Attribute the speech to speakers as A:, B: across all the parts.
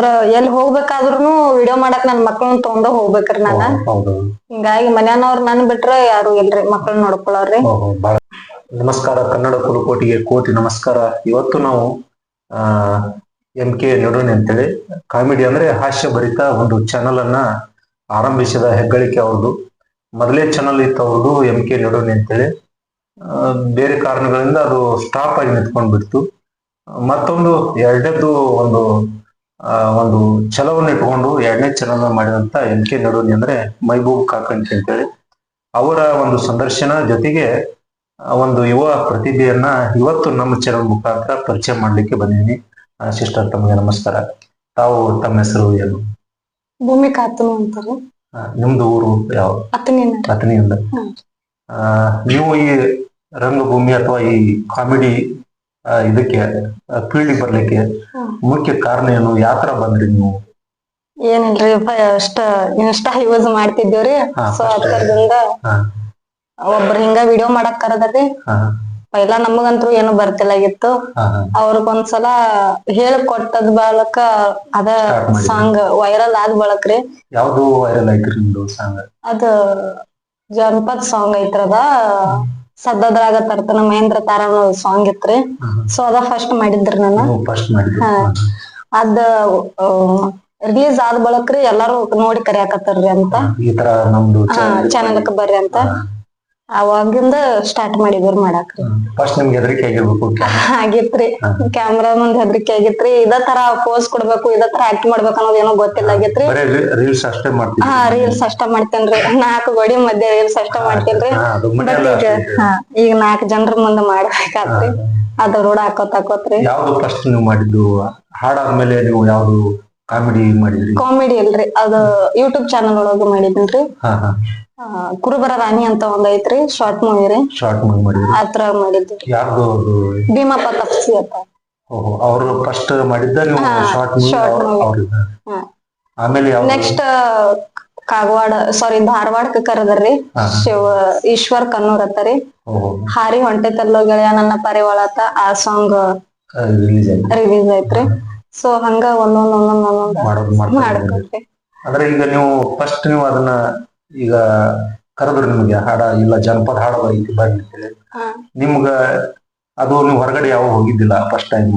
A: ಅಂದ್ರ ಎಲ್ಲಿ ಹೋಗ್ಬೇಕಾದ್ರೂನು ವಿಡಿಯೋ ಮಾಡಕ್ ನನ್ ಮಕ್ಳನ್ನ ತಗೊಂಡ ಹೋಗ್ಬೇಕ್ರಿ ನಾನ.
B: ಹೌದು
A: ಹಿಂಗಾಗಿ ಮನ್ಯಾನವ್ರ ನನ್ ಬಿಟ್ರ ಯಾರು ಇಲ್ರಿ ಮಕ್ಳನ್ನ ನೋಡ್ಕೊಳವ್ರಿ
B: ಬಹಳ ನಮಸ್ಕಾರ ಕನ್ನಡ ಕುಲಕೋಟಿಗೆ ಕೋಟಿ ನಮಸ್ಕಾರ. ಇವತ್ತು ನಾವು ಆ ಎಂ ಕೆ ನಡುವಣಿ ಅಂತೇಳಿ ಕಾಮಿಡಿ ಅಂದ್ರೆ ಹಾಸ್ಯ ಭರಿತ ಒಂದು ಚಾನಲ್ ಅನ್ನ ಆರಂಭಿಸಿದ ಹೆಗ್ಗಳಿಕೆ ಅವ್ರದ್ದು ಮೊದಲೇ ಚಾನಲ್ ಇತ್ತು ಅವ್ರದ್ದು ಎಂ ಕೆ ನಡುವಣಿ ಅಂತೇಳಿ. ಆ, ಬೇರೆ ಕಾರಣಗಳಿಂದ ಅದು ಸ್ಟಾಪ್ ಆಗಿ ನಿಂತ್ಕೊಂಡ್ಬಿಡ್ತು. ಮತ್ತೊಂದು ಎರಡನೇದು ಒಂದು ಒಂದು ಛಲವನ್ನು ಇಟ್ಕೊಂಡು ಎರಡನೇ ಚಲನ ಮಾಡಿದಂತ ಎನ್ ಕೆ ನಡೋನಿ ಅಂದ್ರೆ ಮೈಬೂಬ್ ಕಾಕಂಚಿ ಅಂತೇಳಿ ಅವರ ಒಂದು ಸಂದರ್ಶನ ಜೊತೆಗೆ ಒಂದು ಯುವ ಪ್ರತಿಭೆಯನ್ನ ಇವತ್ತು ನಮ್ಮ ಚಾನಲ್ ಮುಖಾಂತರ ಪರಿಚಯ ಮಾಡ್ಲಿಕ್ಕೆ ಬಂದಿದ್ದೀನಿ. ಸಿಸ್ಟರ್ ತಮಗೆ ನಮಸ್ಕಾರ. ತಾವು ತಮ್ಮ ಹೆಸರು ಏನು?
A: ಭೂಮಿಕಾ ಅತನು ಅಂತಾರ.
B: ನಿಮ್ದು ಊರು ಯಾವ? ಅತನಿಯಿಂದ ನೀವು ಈ ರಂಗಭೂಮಿ ಅಥವಾ ಈ ಕಾಮಿಡಿ ಇದಕ್ಕೆ ಪೀಳಿ ಬರ್ಲಿಕ್ಕೆ ಮುಖ್ಯ ಕಾರಣ ಏನು? ಯಾತ್ರ ಬಂದ್ರಿ ನೀವು?
A: ಏನಿಲ್ರಿ ಅಷ್ಟ ಇನ್ಸ್ಟಾ ಯೂಸ್ ಮಾಡ್ತಿದ್ದೇವ್ರಿ. ಸೊ ಅದರಿಂದ. ಒಬ್ರ ಹಿಂಗ ವಿಡಿಯೋ ಮಾಡಕ್ ಕರದ್ರಿ. ಪೈಲಾ ನಮಗಂತೂ ಏನು ಬರ್ತಿಲ್ಲಾಗಿತ್ತು. ಅವ್ರಿಗೊಂದ್ಸಲ ಹೇಳ್ಕೊಟ್ಟದ್ ಬಾಳಕ ಅದ. ಸಾಂಗ್ ವೈರಲ್ ಆದ್ ಬಳಕ್ರಿ.
B: ಯಾವ್ದು ವೈರಲ್ ಆಯ್ತು ನಿಮ್ದು ಸಾಂಗ್?
A: ಅದ ಜನಪದ ಸಾಂಗ್ ಐತ್ರದ ಸದ್ದದ್ರಾಗ ತರ್ತನ ಮಹೇಂದ್ರ ತಾರ ಸಾಂಗ್ ಇತ್ರಿ. ಸೊ ಅದ ಫಸ್ಟ್ ಮಾಡಿದ್ರಿ ನಾನು. ಅದ ರಿಲೀಸ್ ಆದ ಬಳಕ್ರಿ ಎಲ್ಲಾರು ನೋಡಿ ಕರ್ಯಾಕತ್ತಾರ್ರಿ ಅಂತ. ಚಾನಲ್ಕ್ ಬರ್ರಿ ಅಂತ. ಅವಾಗಿಂದ ಸ್ಟಾರ್ಟ್ ಮಾಡಿದ್ರು ಮಾಡಾಕ್ರಿ
B: ಫಸ್ಟ್ ನಿಮ್ಗೆ ಹೆದರಿಕೆ ಆಗಿರ್ಬೇಕು
A: ಆಗಿತ್ರಿ. ಕ್ಯಾಮ್ರಾ ಮುಂದ್ ಹೆದರಿಕೆ ಆಗಿತ್ರಿ. ಇದ ತರ ಪೋಸ್ ಕೊಡ್ಬೇಕು ಇದ ತರ ಆಕ್ಟ್ ಮಾಡ್ಬೇಕು ಅನ್ನೋದು ಏನೋ ಗೊತ್ತಿಲ್ಲ ಆಗಿತ್ರಿ.
B: ರೀಲ್ಸ್ ಅಷ್ಟೇ ಮಾಡ್ತೀನಿ
A: ಹಾ ರೀಲ್ಸ್ ಅಷ್ಟ ಮಾಡ್ತೇನ್ರಿ ನಾಲ್ಕು ಗೋಡಿ ಮಧ್ಯೆ ರೀಲ್ಸ್ ಅಷ್ಟೇ ಮಾಡ್ತೇನ್ರಿ ಬಟ್ ಈಗ ನಾಲ್ಕು ಜನರ ಮುಂದೆ ಮಾಡ್ಬೇಕಾತ್ರಿ. ಅದ ರೋಡ್ ಹಾಕೋತ್ ಹಾಕೋತ್ರಿ
B: ಯಾವ್ದು ಫಸ್ಟ್ ನೀವು ಮಾಡಿದ್ದು? ಹಾಡಾದ್ಮೇಲೆ ನೀವು ಯಾವ್ದು ಕಾಮಿಡಿ ಮಾಡಿದ್ರಿ?
A: ಕಾಮಿಡಿ ಇಲ್ರಿ ಅದು ಯೂಟ್ಯೂಬ್ ಚಾನಲ್ ಒಳಗ ಮಾಡಿದ್ರಿ ಕುರುಬರ ರಾಣಿ ಅಂತ ಒಂದ್ ಐತ್ರಿ ಶಾರ್ಟ್ ಮೂವಿ ರೀ.
B: ಶಾರ್ಟ್ ಮೂವಿ ಮಾಡಿದ್ರಿ.
A: ಆತರ ಮಾಡಿದ್ರಿ
B: ಯಾರ್ದು ಅದು
A: ಭೀಮಪ್ಪ ತಪ್ಸಿ ಅಂತ.
B: ಓಹೋ ಅವರು ಫಸ್ಟ್ ಮಾಡಿದ್ದ ನೀವು ಶಾರ್ಟ್ ಮೂವಿ. ಆಮೇಲೆ
A: ನೆಕ್ಸ್ಟ್ ಕಾಗವಾಡ ಸಾರಿ ಧಾರವಾಡಕ್ ಕರೆದ್ರಿ ಶಿವ ಈಶ್ವರ್ ಕನ್ನೂರ್ ಅತ್ತರಿ ಹಾರಿ ಹೊಂಟೆತಲ್ಲೋ ಗೆಳೆಯ ನನ್ನ ಪರಿವಾಳತ ಆ ಸಾಂಗ್
B: ರಿಲೀಸ್
A: ಐತ್ರಿ ಸೊ ಹಂಗ ಒಂದೊಂದ್ ಒಂದೊಂದ್ ಒಂದೊಂದ್. ಮಾಡ್ಕೊತ್ರಿ
B: ಅಂದ್ರೆ ಈಗ ನೀವು ಫಸ್ಟ್ ನೀವು ಅದನ್ನ ಈಗ ಕರೆದ್ರು ನಿಮ್ಗೆ ಹಾಡ ಇಲ್ಲ ಜನಪದ ಹಾಡ ಐತಿ ಬರ್ಲಿ ಅಂತೇಳಿ ನಿಮ್ಗ ಅದು ನೀವು ಹೊರಗಡೆ ಯಾವ ಹೋಗಿದ್ದಿಲ್ಲ ಫಸ್ಟ್ ಟೈಮ್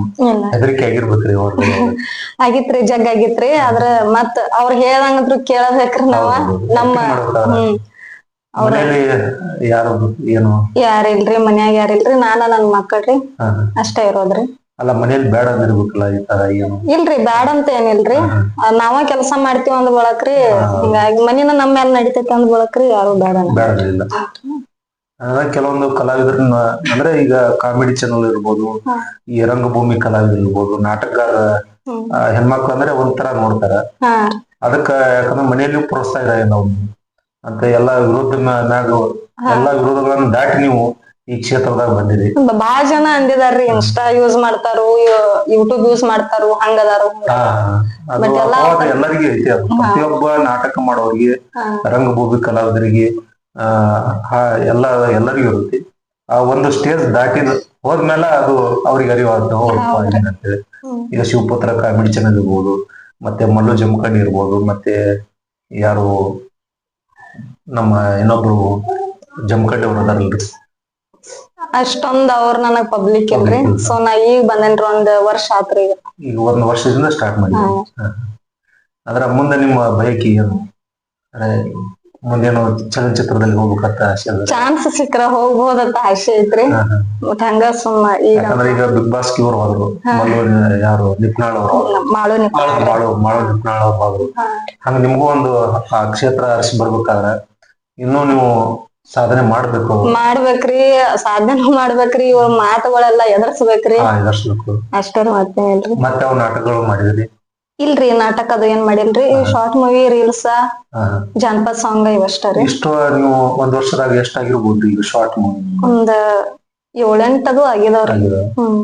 B: ಹೆದರಿಕೆ ಆಗಿರ್ಬೇಕ್ರಿ ಹೊರಗಡೆ.
A: ಆಗಿತ್ರಿ ಜಗ್ ಆಗಿತ್ರಿ ಆದ್ರ ಮತ್ ಅವ್ರ ಹೇಳ್ದಂಗಂತ್ರು ಕೇಳಬೇಕ್ರಿ ನಾವ. ನಮ್ಮ
B: ಮನೇಲಿ ಯಾರು ಏನು?
A: ಯಾರಿಲ್ರಿ ಮನ್ಯಾಗ ಯಾರಿಲ್ರಿ ನಾನ ನನ್ ಮಕ್ಕಳ್ರಿ. ಅಷ್ಟೇ ಇರೋದ್ರಿ.
B: ಅಲ್ಲ ಮನೇಲಿ ಬೇಡ ಅಂದಿರ್ಬೇಕಲ್ಲ ಈ ತರ ಏನು?
A: ಇಲ್ರಿ ಬ್ಯಾಡ ಅಂತ ಏನಿಲ್ರಿ ನಾವ ಕೆಲಸ ಮಾಡ್ತೀವಿ ಅಂದ್ ಬಳಕ್ರಿ. ಹಿಂಗಾಗಿ ಮನಿನ ನಮ್ಮ ಮೇಲೆ ನಡಿತೈತಿ ಅಂದ್ ಬಳಕ್ರಿ ಯಾರು ಬೇಡ ಅನ್ನಲ್ಲ.
B: ಇಲ್ಲ. ಅಂದ್ರೆ ಕೆಲವೊಂದು ಕಲಾವಿದರನ್ನ ಅಂದ್ರೆ ಈಗ ಕಾಮಿಡಿ ಚಾನಲ್ ಇರ್ಬೋದು. ಈ ರಂಗಭೂಮಿ ಕಲಾವಿದರು ಇರ್ಬೋದು ನಾಟಕಗಾರ ಹೆಣ್ಮಕ್ಳು ಅಂದ್ರೆ ಒಂಥರ ನೋಡ್ತಾರ. ಅದಕ್ಕ ಯಾಕಂದ್ರೆ ಮನೆಯಲ್ಲಿ ಪ್ರೋತ್ಸಾಹ ಇಲ್ಲ ನಾವು ಅಂತ ಎಲ್ಲಾ ವಿರೋಧ ಮ್ಯಾ- ಮ್ಯಾಗ ಎಲ್ಲಾ ವಿರೋಧಗಳನ್ನ ದಾಟಿ ನೀವು ಈ ಕ್ಷೇತ್ರದಾಗ ಬಂದಿರಿ.
A: ಬಾಳ ಜನ ಅಂದಿದಾರ್ರಿ ಇನ್ಸ್ಟಾ ಯೂಸ್ ಮಾಡ್ತಾರು ಯೂಟ್ಯೂಬ್ ಯೂಸ್ ಮಾಡ್ತಾರು ಹಂಗದಾರು.
B: ಎಲ್ಲರಿಗೂ ಐತಿ ಅದು. ಪ್ರತಿಯೊಬ್ಬ ನಾಟಕ ಮಾಡೋರಿಗೆ ರಂಗಭೂಮಿ ಕಲಾವಿದರಿಗೆ ಆ ಎಲ್ಲ ಎಲ್ಲರಿಗೂ ಇರುತ್ತೆ. ಆ ಒಂದು ಸ್ಟೇಜ್ ದಾಟಿದ ಹೋದ್ಮೇಲೆ ಅದು ಅವ್ರಿಗೆ ಅರಿವಾಗ್ತದೆ. ಈಗ ಶಿವಪುತ್ರ ಕಾಮಿಡಿ ಚಾನಲ್ ಇರ್ಬೋದು ಮತ್ತೆ ಮಲ್ಲು ಜಮಖಂಡಿ ಇರ್ಬೋದು ಮತ್ತೆ ಯಾರು ನಮ್ಮ ಇನ್ನೊಬ್ರು ಜಮಖಂಡಿ ಅವ್ರು ಅದಾರಲ್ರಿ.
A: ಅಷ್ಟೊಂದ್ ಅವ್ರ ನನಗ್ ಪಬ್ಲಿಕ್ ಇಲ್ರಿ. ಸೊ ನಾ ಈಗ ಬಂದೇನ್ರಿ ಒಂದ್ ವರ್ಷ ಆತ್ರಿ ಈಗ.
B: ಈಗ ಒಂದು ವರ್ಷದಿಂದ ಸ್ಟಾರ್ಟ್ ಮಾಡಿ. ಅದ್ರ ಮುಂದೆ ನಿಮ್ಮ ಬಯಕೆ ಏನು? ಮುಂದೇನು ಚಲನಚಿತ್ರದಲ್ಲಿ ಹೋಗ್ಬೇಕಂತ ಆಸೆ
A: ಚಾನ್ಸ್ ಸಿಕ್ಕ್ರ ಹೋಗ್ಬೋದಂತ ಆಸೆ ಐತ್ರಿ. ಮತ್ ಹಂಗ ಸುಮ್ಮ ಈಗ
B: ಯಾಕಂದ್ರೆ ಈಗ ಬಿಗ್ ಬಾಸ್ ಇವ್ರು ಹೋದ್ರು. ಮಲ್ಲು ಯಾರು? ನಿಪ್ನಾಳ್ ಅವರು.
A: ಮಾಳು ನಿಪ್ಪ
B: ಮಾಳು ಮಾಳು ನಿಪ್ನಾಳ್ ಅವ್ರು. ಹೋದ್ರು ಹಂಗ ನಿಮಗೂ ಒಂದು ಆ ಕ್ಷೇತ್ರ ಅರಸಿ ಬರ್ಬೇಕಾದ್ರ ಇನ್ನೂ ನೀವು ಸಾಧನೆ ಮಾಡ್ಬೇಕು.
A: ಮಾಡ್ಬೇಕ್ರಿ ಸಾಧನೆ ಮಾಡ್ಬೇಕ್ರಿ ಇವ್ರ ಮಾತುಗಳೆಲ್ಲ ಎದರ್ಸ್ಬೇಕ್ರಿ.
B: ಎದುರಿಸ್ಬೇಕು.
A: ಅಷ್ಟೇ ಇಲ್ರಿ.
B: ಮತ್ತೆ ಅವ್ ನಾಟಕಗಳು ಮಾಡಿದ್ರಿ?
A: ಇಲ್ರಿ ನಾಟಕ ಅದು ಏನ್ ಮಾಡಿಲ್ರಿ. Short movie reels. ಜಾನಪದ ಸಾಂಗ್ ಇವಷ್ಟ ರೀ.
B: ಇಷ್ಟು ನೀವು ಒಂದ್ ವರ್ಷದಾಗ ಎಷ್ಟಾಗಿರ್ಬೋದು ಈಗ ಶಾರ್ಟ್ ಮೂವಿ
A: ಒಂದ್ ಏಳೆಂಟದು ಆಗಿದಾವ್ರಿ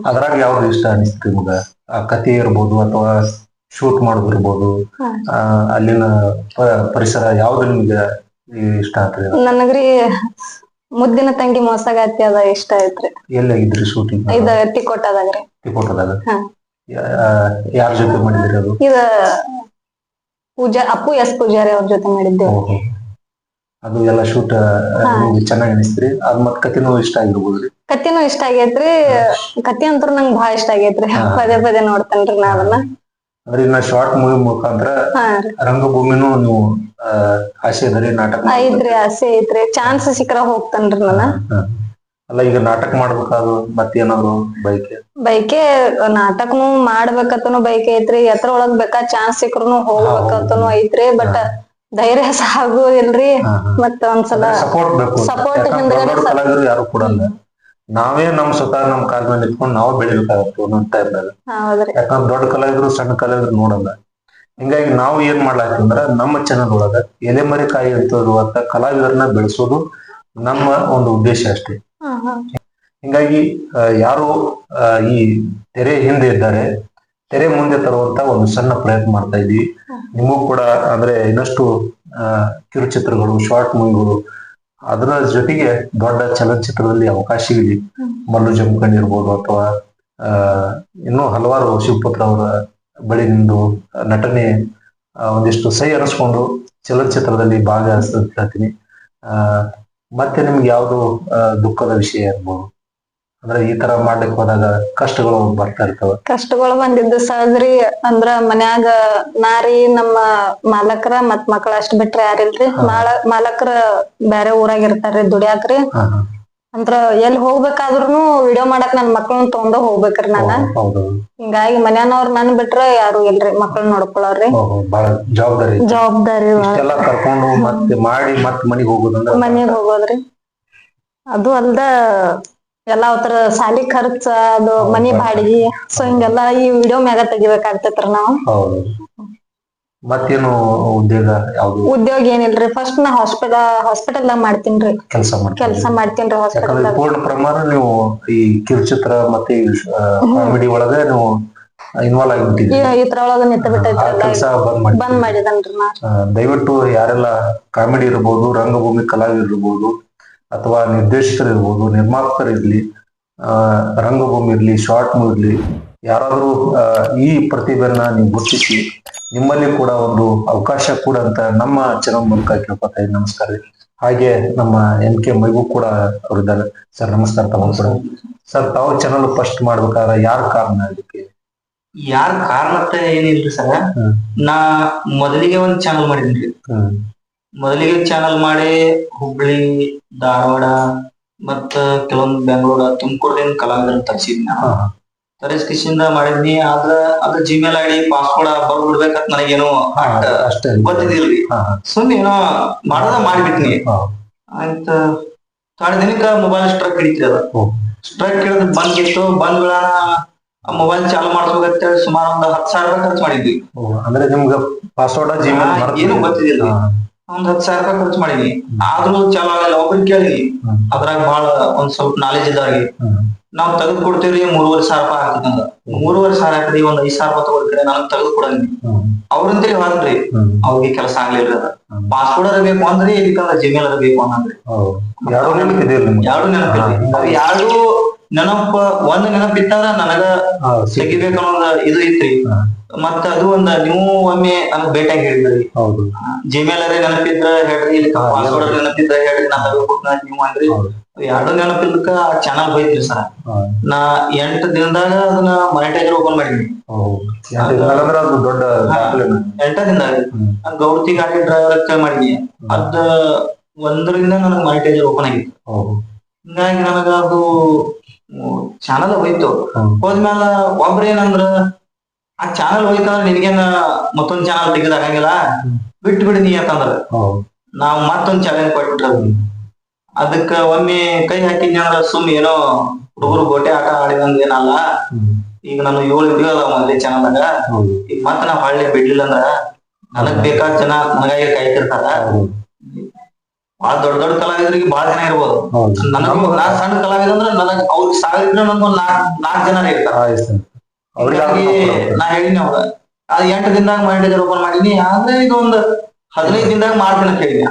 B: ಅದ್ರಾಗ ಯಾವ್ದು ಇಷ್ಟ ಅನಿಸ್ತು ನಿಮ್ಗ? ಆ ಕಥೆ ಇರ್ಬೋದು ಅಥವಾ ಶೂಟ್ ಮಾಡೋದಿರ್ಬೋದು? ಅಲ್ಲಿನ ಪರಿಸರ ಯಾವ್ದು ನಿಮ್ಗೆ ಇಷ್ಟ ಆತ್ರಿ
A: ನನಗ್ರಿ ಮುದ್ದಿನ ತಂಗಿ ಮೋಸಗಾತಿ ಅದ ಇಷ್ಟ ಐತ್ರಿ.
B: ಎಲ್ಲ ಆಗಿದ್ರಿ ಶೂಟಿಂಗ್
A: ಇದ ತಿಕೋಟದಾಗ್ರಿ
B: ತಿಕೋಟದಾಗ. ಯಾರ ಜೊತೆ ಮಾಡಿದ್ರಿ ಅದು?
A: ಇದ ಪೂಜಾ ಅಪ್ಪು ಎಸ್ ಪೂಜಾರಿ ಅವ್ರ ಜೊತೆ ಮಾಡಿದ್ದೇವೆ.
B: ಅದು ಎಲ್ಲ ಶೂಟ್ ಚೆನ್ನಾಗಿ ಅನಿಸ್ತ್ರಿ? ಅದ್ ಮತ್ ಕತೆನೂ ಇಷ್ಟ ಆಗಿರ್ಬೋದ್ರಿ
A: ಕತೆನೂ ಇಷ್ಟ ಆಗೈತ್ರಿ. ಕತೆ ಅಂತೂ ನಂಗ್ ಬಾಳ ಇಷ್ಟ ಆಗೇತ್ರಿ. ಪದೇ ಪದೇ ನೋಡ್ತೇನ್ರಿ ನಾ ಅದನ್ನ.
B: ಅಂದ್ರೆ ಇನ್ನ ಶಾರ್ಟ್ ಮೂವಿ ಮುಖಾಂತರ ರಂಗಭೂಮಿನೂ ನೀವು ಆಸೆ ಅದರಿ ನಾಟಕ.
A: ಐತ್ರಿ ಆಸೆ ಐತ್ರಿ ಚಾನ್ಸ್ ಸಿಕ್ಕರ ಹೋಗ್ತಾನ್ರಿ ನಾನು.
B: ಅಲ್ಲ ಈಗ ನಾಟಕ ಮಾಡ್ಬೇಕಾದ್ರು ಮತ್ತೇನಾದ್ರು ಬೈಕೆ?
A: ಬೈಕೆ ನಾಟಕನು ಮಾಡ್ಬೇಕತ್ತನು ಬೈಕೆ ಐತ್ರಿ. ಎತ್ರ ಒಳಗ್ ಬೇಕಾ ಚಾನ್ಸ್ ಸಿಕ್ರುನು ಹೋಗ್ಬೇಕತ್ತನು ಐತ್ರಿ. ಬಟ್ ಧೈರ್ಯ ಸಾಗು ಇಲ್ರಿ. ಮತ್ತ ಒಂದ್ಸಲ
B: ಸಪೋರ್ಟ್
A: ಹಿಂದ್ಗಡೆ
B: ಯಾರು ಕೊಡಲ್ಲ. ನಾವೇ ನಮ್ ಸ್ವತಃ ನಮ್ ಕಾಲ್ ಮೇಲೆ ನಿಂತ್ಕೊಂಡು ನಾವು ಬೆಳಿಬೇಕಾಗತ್ತೆ ಒಂದೊಂದ್ ಟೈಮ್ದಾಗ
A: ಹೌದ್ರಿ.
B: ಯಾಕಂದ್ರೆ ದೊಡ್ಡ ಕಲಾವಿದರು ಸಣ್ಣ ಕಲಾವಿದ್ರು ನೋಡಲ್ಲ. ಹಿಂಗಾಗಿ ನಾವು ಏನ್ ಮಾಡ್ಲಾಕಂದ್ರ ನಮ್ಮ ಚಾನಲ್ ಒಳಗ ಎಲೆಮರೆ ಕಾಯಿ ಅಂತ ಇರುವಂತ ಕಲಾವಿದರನ್ನ ಬೆಳೆಸೋದು ನಮ್ಮ ಒಂದು ಉದ್ದೇಶ ಅಷ್ಟೇ. ಹಿಂಗಾಗಿ ಯಾರು ಈ ತೆರೆ ಹಿಂದೆ ಇದ್ದಾರೆ ತೆರೆ ಮುಂದೆ ತರುವಂತ ಒಂದು ಸಣ್ಣ ಪ್ರಯತ್ನ ಮಾಡ್ತಾ ಇದೀವಿ. ನಿಮಗೂ ಕೂಡ ಅಂದ್ರೆ ಇನ್ನಷ್ಟು ಕಿರುಚಿತ್ರಗಳು ಶಾರ್ಟ್ ಮೂವಿಗಳು ಅದರ ಜೊತೆಗೆ ದೊಡ್ಡ ಚಲನಚಿತ್ರದಲ್ಲಿ ಅವಕಾಶ ಇದೆ ಮಲ್ಲು ಜಮಖಂಡ್ ಇರ್ಬೋದು ಅಥವಾ ಇನ್ನೂ ಹಲವಾರು ಶಿವಪುತ್ರ ಅವರ ಬಳಿ ನಿಂದು ನಟನೆ ಒಂದಿಷ್ಟು ಸೈ ಅನಿಸ್ಕೊಂಡು ಚಲನಚಿತ್ರದಲ್ಲಿ ಭಾಗವಹಿಸ್ತೀನಿ ಆ, ಮತ್ತೆ ನಿಮ್ಗೆ ಯಾವುದು ದುಃಖದ ವಿಷಯ ಇರ್ಬೋದು? ಅಂದ್ರೆ ಈ ತರ ಮಾಡ್ಲಿಕ್ಕೆ ಹೋದಾಗ ಕಷ್ಟಗಳು ಬರ್ತಾ ಇರ್ತಾವ.
A: ಕಷ್ಟಗಳು ಬಂದಿದ್ದು ಸಹಜ್ರಿ ಅಂದ್ರ ಮನ್ಯಾಗ ನಾರಿ ನಮ್ಮ ಮಾಲಕರ ಮತ್ ಮಕ್ಳ ಅಷ್ಟ್ ಬಿಟ್ರೆ ಯಾರಿಲ್ರಿ ಮಾಲ ಮಾಲಕರ ಬ್ಯಾರೆ ಊರಾಗ ಇರ್ತಾರ್ರಿ ದುಡಿಯಾಕ್ರಿ. ಅಂದ್ರ ಎಲ್ ಹೋಗ್ಬೇಕಾದ್ರುನು ವಿಡಿಯೋ ಮಾಡಕ್ ನನ್ ಮಕ್ಳನ್ ತಗೊಂಡ ಹೋಗ್ಬೇಕ್ರಿ ನಾನ. ಹಿಂಗಾಗಿ ಮನ್ಯಾನವ್ರ ನನ್ ಬಿಟ್ರ ಯಾರು ಇಲ್ರಿ ಮಕ್ಳನ್ ನೋಡ್ಕೊಳವ್ರಿ.
B: ಬಹಳ ಜವಾಬ್ದಾರಿ.
A: ಜವಾಬ್ದಾರಿ
B: ಕರ್ಕೊಂಡು ಮತ್ತೆ ಮಾಡಿ ಮನೆಗ್
A: ಹೋಗೋದ್ರಿ. ಅದು ಅಲ್ದ ಎಲ್ಲಾ ಅವತರ ಸಾಲಿ ಖರ್ಚ ಅದು ಮನಿ ಬಾಡಿಗೆ ಸೊ ಹಿಂಗೆಲ್ಲಾ ಈ ವಿಡಿಯೋ ಮ್ಯಾಗ ತೆಗಿಬೇಕಾಗ್ತೇತ್ರಿ ನಾವ್.
B: ಹೌದು. ಮತ್ತೇನು ಉದ್ಯೋಗ ಯಾವ್ದು?
A: ಉದ್ಯೋಗ ಏನಿಲ್ರಿ? ಫಸ್ಟ್ ನಾ ಹಾಸ್ಪಿಟಲ್ ಹಾಸ್ಪಿಟಲ್ ದಾಗ ಮಾಡ್ತೀನ್ರಿ.
B: ಕೆಲಸ ಕೆಲಸ
A: ಕೆಲ್ಸ ಮಾಡ್ತೀನ್ರಿ ಹಾಸ್ಪಿಟಲ್
B: ಯಾಕಂದ್ರೆ ಪೂರ್ಣ ಪ್ರಮಾಣ ನೀವು ಈ ಕಿರುಚಿತ್ರ ಮತ್ತೆ ಕಾಮಿಡಿ ಒಳಗೆ ನೀವು ಇನ್ವಾಲ್ವ್ ಆಗಿಬಿಟ್ಟಿದ್ದೀರಿ
A: ಇದ್ರೊಳಗ ನಿಂತ
B: ಆ
A: ಬಿಟ್ಟೈತ್ರಿ
B: ಕೆಲಸ ಬಂದ್ ಮಾಡಿ
A: ಬಂದ್ ಮಾಡಿದನ್ರಿ ನಾ.
B: ಆ, ದಯವಿಟ್ಟು ಯಾರೆಲ್ಲ ಕಾಮಿಡಿ ಇರ್ಬೋದು ರಂಗಭೂಮಿ ಕಲಾವಿದರು ಇರ್ಬೋದು ಅಥವಾ ನಿರ್ದೇಶಕರು ನಿರ್ಮಾಪಕರಿರ್ಲಿ ನಿರ್ಮಾಪಕರು ಇರ್ಲಿ ಆ, ರಂಗಭೂಮಿ ಇರಲಿ ಶಾರ್ಟ್ ಮೂವಿ ಇರಲಿ ಯಾರಾದರೂ ಈ ಪ್ರತಿಭೆಯನ್ನ ನೀವು ಗುರುತಿಸಿ ನಿಮ್ಮಲ್ಲಿ ಕೂಡ ಒಂದು ಅವಕಾಶ ಕೂಡ ಅಂತ ನಮ್ಮ ಚಾನಲ್ ಮೂಲಕ ಕೇಳ್ಕೊತಾ ಇದ್ದೀನಿ. ನಮಸ್ಕಾರ ರೀ. ಹಾಗೆ ನಮ್ಮ ಎಂ ಕೆ ಮೈಗೂ ಕೂಡ ಅವರಿದ್ದಾರೆ ಸರ್ ನಮಸ್ಕಾರ ತಮ್ಮ ಕೂಡ. ಸರ್ ತಾವು ಚಾನಲ್ ಫಸ್ಟ್ ಮಾಡ್ಬೇಕಾದ್ರೆ ಯಾರ ಕಾರಣ ಅದಕ್ಕೆ
C: ಯಾರ ಕಾರಣತೆ ಏನಿಲ್ರಿ ಸರ್? ನಾ ಮೊದಲಿಗೆ ಒಂದ್ ಚಾನಲ್ ಮಾಡಿದ್ರಿ
B: ಹ್ಮ್.
C: ಮೊದಲಿಗೆ ಚಾನಲ್ ಮಾಡಿ ಹುಬ್ಳಿ ಧಾರವಾಡ ಮತ್ತ ಕೆಲವೊಂದ್ ಬೆಂಗಳೂರ ತುಮಕೂರ್ದಿಂದ ಕಲಾವಿದರನ್ನ ತರಿಸಿದ್ನಿ ನಾ
B: ಹಾ.
C: ತರಿಸ್ಕಿಸಿಂದ ಮಾಡಿದ್ನಿ. ಆದ್ರ ಅದ ಜಿಮೇಲ್ ಐಡಿ ಪಾಸ್ವರ್ಡ್ ಬರ್ದ್ ಬಿಡ್ಬೇಕಂತ ನನಗೇನೋ ಗೊತ್ತಿದಿಲ್ರಿ ಸುಮ್ನೆ ಏನೋ ಮಾಡದ ಮಾಡಿಬಿಟ್ನಿ. ಆಯ್ತ. ಥೋಡೆ ದಿನಕ್ಕ ಮೊಬೈಲ್ ಸ್ಟ್ರಕ್ ಹಿಡಿತ್ರಿ ಅದ. ಸ್ಟ್ರಕ್ ಹಿಡಿದ್ ಬಂದ್ ಬಿಡಾನ ಆ ಮೊಬೈಲ್ ಚಾಲು ಮಾಡ್ಸ್ಬೇಕಂತೇಳಿ ಸುಮಾರು ಒಂದ್ ಹತ್ತು ಸಾವಿರ ರೂಪಾಯಿ ಖರ್ಚು ಮಾಡಿದ್ವಿ.
B: ಅಂದ್ರೆ ನಿಮ್ಗೆ ಪಾಸ್ವರ್ಡ್ ಜಿಮೇಲ್
C: ಏನು ಗೊತ್ತಿದ್ದಿಲ್ಲ ಒಂದ್ ಹತ್ತು ಸಾವಿರ ರೂಪಾಯಿ ಖರ್ಚು ಮಾಡೀನಿ ಆದ್ರೂ ಚಲೋ ಆಗಲ್ಲ. ಒಬ್ರಿಗೆ ಕೇಳಿ ಅದ್ರಾಗ ಬಾಳ ಒಂದ್ ಸ್ವಲ್ಪ ನಾಲೆಜ್ ಇದ್ದಾಗಿ ನಾವ್ ತೆಗೆದು ಕೊಡ್ತೇವ್ರಿ ಮೂರುವರೆ ಸಾವಿರ ರೂಪಾಯಿ ಹಾಕಿದಂಗ ಮೂರುವರೆ ಸಾವಿರ ಹಾಕಿದ್ರಿ ಒಂದ್ ಐದ್ ಸಾವಿರ ರೂಪಾಯಿ ತಗೊಳ್ಕಡೆ ನಾನು ತೆಗೆದು ಕೊಡಂಗಿ ಅವ್ರಂತೇಳಿ ಹೊರದ್ರಿ ಅವ್ರಿಗೆ ಕೆಲಸ ಆಗ್ಲಿಲ್ಲ ಅದ. ಪಾಸ್ಪೋರ್ಟ್ ಬೇಕು ಅಂದ್ರಿ ಇದಕ್ಕಂದ್ರ ಜಿಮೇಲ್ ಅದ ಬೇಕು ಅನ್ನಂದ್ರಿ
B: ಯಾರು
C: ಎರಡು ನೆನಪಿಲ್ಲ ಎರಡು ನೆನಪ ಒಂದ್ ನೆನಪಿತ್ತಾರ ನನಗ
B: ಹಾ,
C: ಅನ್ನೋದ ಇದು ಐತ್ರಿ. ಮತ್ತ ಅದು ಒಂದ್ ನೀವು ಒಮ್ಮೆ ನನಗ್ ಭೇಟಿಯಾಗಿ ಹೇಳಿದ್ರಿ.
B: ಹೌದು.
C: ಜಿಮೇಲ್ ಅದೇ ನೆನಪಿದ್ರ ಹೇಳ್ರಿ ಇಲ್ಲಿ ಪಾಸ್ವರ್ಡ್ ನೆನಪಿದ್ರ ಹೇಳ್ರಿ ನಾ ಹೇಳ್ಬೇಕು ನೀವು ಅಂದ್ರಿ. ಎರಡು ನೆನಪಿಲ್ಕ ಚಾನಲ್ ಹೋಯ್ತ್ರಿ ಸರ್. ನಾ ಎಂಟ್ ದಿನದಾಗ ಅದನ್ನ ಮಾನಿಟೈಸರ್ ಓಪನ್ ಮಾಡಿದ್ವಿ
B: ದೊಡ್ಡ.
C: ಎಂಟ ದಿನದಾಗ. ಗೌರ್ತಿ ಗಾಡಿ ಡ್ರೈವರ್ ಮಾಡಿದ್ವಿ ಅದ ಒಂದರಿಂದ ನನಗ್ ಮಾನಿಟೈಸರ್ ಓಪನ್ ಆಗಿತ್ತು. ಹಿಂಗಾಗಿ ನನಗ ಅದು ಚಾನಲ್ ಹೋಯ್ತು.
B: ಹೋದ್ಮೇಲೆ
C: ಹೋದ್ಮ್ಯಾಲ ಒಬ್ರ ಏನಂದ್ರ ಆ ಚಾನಲ್ ಹೋಯ್ತಂದ್ರ ನಿನಗೇನ ಮತ್ತೊಂದ್ ಚಾನಲ್ ತೆಗೆದ ಆಗಂಗಿಲ್ಲ ಬಿಟ್ಟು ಬಿಡಿ ನೀ ಅಂತಂದ್ರ. ನಾವ್ ಮತ್ತೊಂದ್ ಚಾಲೆಂಜ್ ಕೊಟ್ಬಿಟ್ರ. ಅದಕ್ಕ ಒಮ್ಮೆ ಕೈ ಹಾಕಿದ್ನಿ ಅಂದ್ರ ಸುಮ್ ಏನೋ ಹುಡುಗರು ಗೋಟೆ ಆಟ ಆಡಿದಂಗ ಏನಲ್ಲ? ಈಗ ನಾನು ಏಳು ವಿಡಿಯೋ ಅದಾವ ಮೊದಲೇ ಚಾನಲ್ದಾಗ.
B: ಹೌದು.
C: ಈಗ ಮತ್ತ ನಾವ್ ಹಳ್ಳಿ ಬಿಡ್ಲಿಲ್ಲ ಅಂದ್ರ ನನಗ್ ಬೇಕಾದ ಜನ ನನಗಾಗಿ ಕಾಯ್ತಿರ್ತಾರ. ಬಾಳ ದೊಡ್ಡ ದೊಡ್ಡ ಕಲಾವಿದರಿಗೆ ಬಹಳ ಜನ ಇರ್ಬೋದು.
B: ನನಗೂ
C: ನನಗ ನಾ ಸಣ್ಣ ಕಲಾವಿದ ಅಂದ್ರೆ ನನಗ್ ಅವ್ರಿಗೆ ಸಾವಿರ ಇದ್ರೆ ಒಂದ್ ನಾಲ್ಕ್ ನಾಲ್ಕ್ ಜನ ಇರ್ತಾರೆ.
B: ಅವ್ರಿಗಾಗಿ ಅವ್ರಿಗೆ
C: ನಾ ಹೇಳಿನಿ ಅದ್ ಎಂಟು ದಿನದಾಗ ಮೈಂಡ್ ಓಪನ್ ಮಾಡೀನಿ. ಆದ್ರೆ ಇದೊಂದು ಹದಿನೈದು ದಿನದಾಗ ಮಾಡ್ತೀನಿ ಅಂತ ಹೇಳಿನಿ.